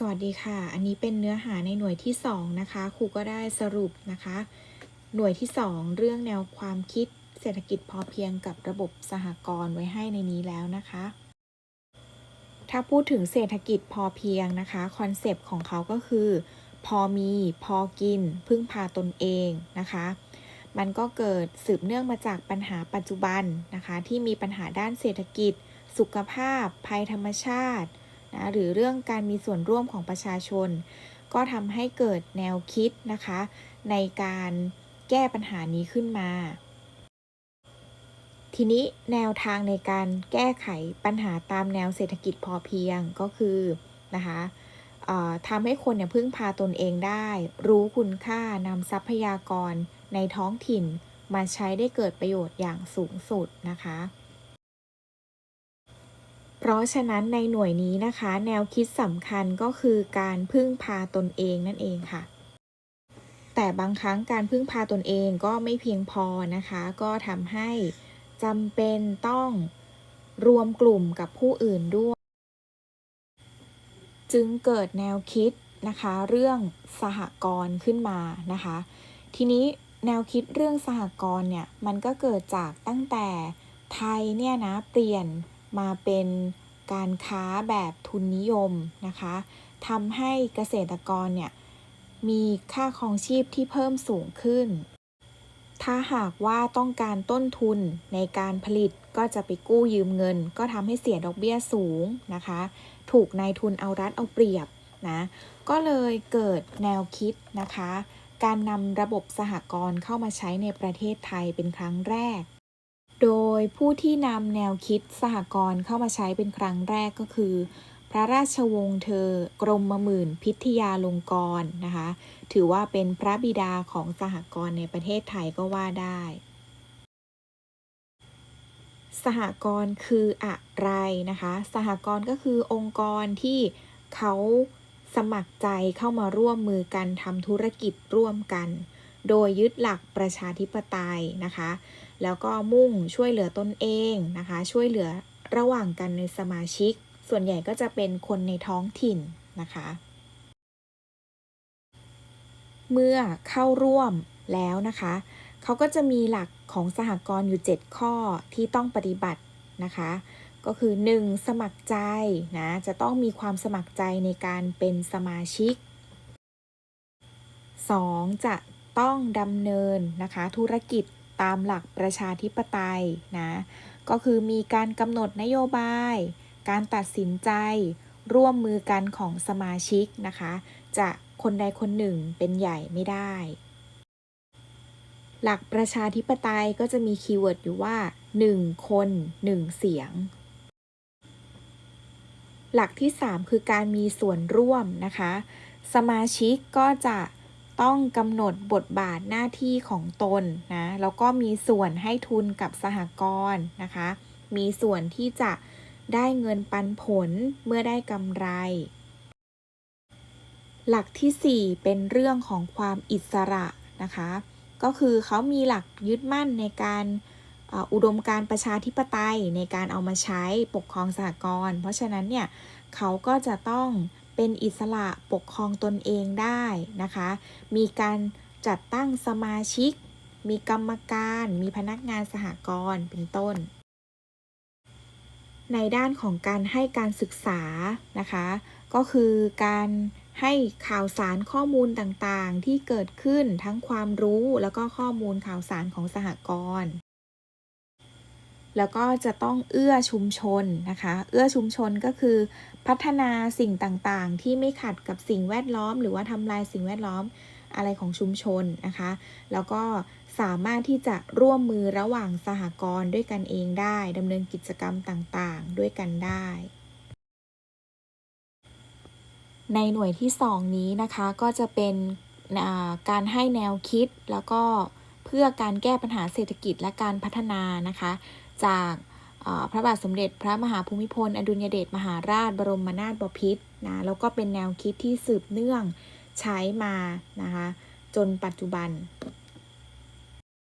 สวัสดีค่ะ อันนี้เป็นเนื้อหาในหน่วยที่ 2 นะคะ ครูก็ได้สรุปนะคะ หน่วยที่ 2 เรื่องแนวความคิดเศรษฐกิจพอเพียงกับระบบสหกรณ์ไว้ให้ในนี้แล้วนะคะ ถ้าพูดถึงเศรษฐกิจพอเพียงนะคะ คอนเซปต์ของเขาก็คือ พอมี พอกิน พึ่งพาตนเองนะคะ มันก็เกิดสืบเนื่องมาจากปัญหาปัจจุบันนะคะ ที่มีปัญหาด้านเศรษฐกิจ สุขภาพ ภัยธรรมชาติ นะหรือเรื่องการมีส่วนร่วมของประชาชน ก็ทำให้เกิดแนวคิดนะคะ ในการแก้ปัญหานี้ขึ้นมา ทีนี้แนวทางในการแก้ไขปัญหาตามแนวเศรษฐกิจพอเพียงก็คือนะคะทำให้คนเนี่ยพึ่งพาตนเองได้ รู้คุณค่านำทรัพยากรในท้องถิ่น มาใช้ได้เกิดประโยชน์อย่างสูงสุดนะคะ ราะฉะนั้นในหน่วยนี้นะคะ แนวคิดสำคัญก็คือการพึ่งพาตนเองนั่นเองค่ะ แต่บางครั้งการพึ่งพาตนเองก็ไม่เพียงพอนะคะ ก็ทำให้จำเป็นต้องรวมกลุ่มกับผู้อื่นด้วย จึงเกิดแนวคิดนะคะ เรื่องสหกรณ์ขึ้นมานะคะ ทีนี้แนวคิดเรื่องสหกรณ์เนี่ยมันก็เกิดจากตั้งแต่ไทยเนี่ยนะเปลี่ยน มาเป็นการค้าแบบทุนนิยมนะคะทำให้เกษตรกรเนี่ยมีค่าครองชีพที่เพิ่มสูงขึ้น ถ้าหากว่าต้องการต้นทุนในการผลิตก็จะไปกู้ยืมเงิน ก็ทำให้เสียดอกเบี้ยสูงนะคะ ถูกนายทุนเอารัดเอาเปรียบนะ ก็เลยเกิดแนวคิดนะคะ การนำระบบสหกรณ์เข้ามาใช้ในประเทศไทยเป็นครั้งแรก โดยผู้ที่นำแนวคิดสหกรณ์เข้ามาใช้เป็นครั้งแรกก็คือ พระราชวงศ์เธอกรมมหมื่นพิทยาลงกรณ์นะคะ ถือว่าเป็นพระบิดาของสหกรณ์ในประเทศไทยก็ว่าได้ สหกรณ์คืออะไรนะคะ สหกรณ์ก็คือองค์กรที่เขาสมัครใจเข้ามาร่วมมือกันทำธุรกิจร่วมกัน โดยยึดหลักประชาธิปไตยนะคะ แล้วก็มุ่งช่วยเหลือตนเองนะคะ ช่วยเหลือระหว่างกันในสมาชิก ส่วนใหญ่ก็จะเป็นคนในท้องถิ่นนะคะ เมื่อเข้าร่วมแล้วนะคะ เขาก็จะมีหลักของสหกรณ์อยู่ 7 ข้อที่ต้องปฏิบัตินะคะ ก็คือ 1. สมัครใจนะ จะต้องมีความสมัครใจในการเป็นสมาชิก 2. จะ ต้องดำเนินนะคะธุรกิจตามหลักประชาธิปไตยนะก็คือมีการกำหนดนโยบาย การตัดสินใจ ร่วมมือกันของสมาชิกนะคะ จะคนใดคนหนึ่งเป็นใหญ่ไม่ได้ หลักประชาธิปไตยก็จะมีคีย์เวิร์ดอยู่ว่า 1 คน 1 เสียง หลักที่ 3 คือการมีส่วนร่วมนะคะ สมาชิกก็จะ ต้องกำหนดบทบาทหน้าที่ของตนนะแล้วก็มีส่วนให้ทุนกับสหกรณ์นะคะ มีส่วนที่จะได้เงินปันผลเมื่อได้กำไร หลักทีสี่ 4 เป็นเรื่องของความอิสระนะคะ ก็คือเขามีหลักยึดมั่นในการอุดมการประชาธิปไตยในการเอามาใช้ปกครองสหกรณ์เพราะฉะนั้นเนี่ยเขาก็จะต้อง เป็นอิสระปกครองตนเองได้นะคะ มีการจัดตั้งสมาชิก มีกรรมการ มีพนักงานสหกรณ์เป็นต้น ในด้านของการให้การศึกษานะคะ ก็คือการให้ข่าวสารข้อมูลต่างๆ ที่เกิดขึ้นทั้งความรู้แล้วก็ข้อมูลข่าวสารของสหกรณ์แล้วก็จะต้องเอื้อชุมชนนะคะ เอื้อชุมชนก็คือ พัฒนาสิ่งต่างๆ ที่ไม่ขัดกับสิ่งแวดล้อม หรือว่าทำลายสิ่งแวดล้อมอะไรของชุมชนนะคะ แล้วก็สามารถที่จะร่วมมือระหว่างสหกรณ์ด้วยกันเองได้ดำเนินกิจกรรมต่างๆ ด้วยกันได้ ในหน่วยที่ 2 นี้นะคะก็จะเป็นการให้แนวคิดแล้วก็เพื่อการแก้ปัญหาเศรษฐกิจและการพัฒนานะคะ จาก พระบาทสมเด็จพระมหาภูมิพล อดุลยเดชมหาราช บรมนาถบพิตรนะแล้วก็เป็นแนวคิดที่สืบเนื่องใช้มานะคะจนปัจจุบัน